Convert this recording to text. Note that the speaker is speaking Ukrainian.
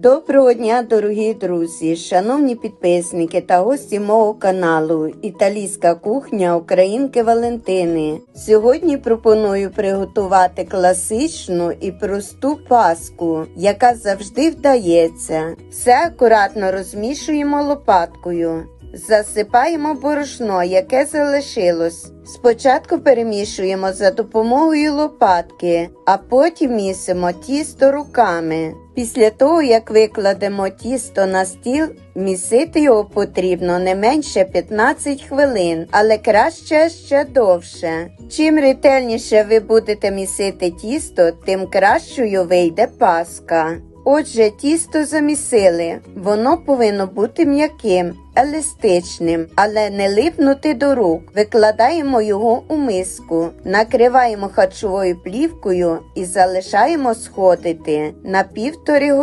Доброго дня, дорогі друзі, шановні підписники та гості мого каналу Італійська кухня Українки Валентини. Сьогодні пропоную приготувати класичну і просту паску, яка завжди вдається. Все акуратно розмішуємо лопаткою. Засипаємо борошно, яке залишилось. Спочатку перемішуємо за допомогою лопатки, а потім місимо тісто руками. Після того, як викладемо тісто на стіл, місити його потрібно не менше 15 хвилин, але краще ще довше. Чим ретельніше ви будете місити тісто, тим кращою вийде паска. Отже, тісто замісили. Воно повинно бути м'яким, еластичним, але не липнути до рук. Викладаємо його у миску, накриваємо харчовою плівкою і залишаємо сходити на півтори години.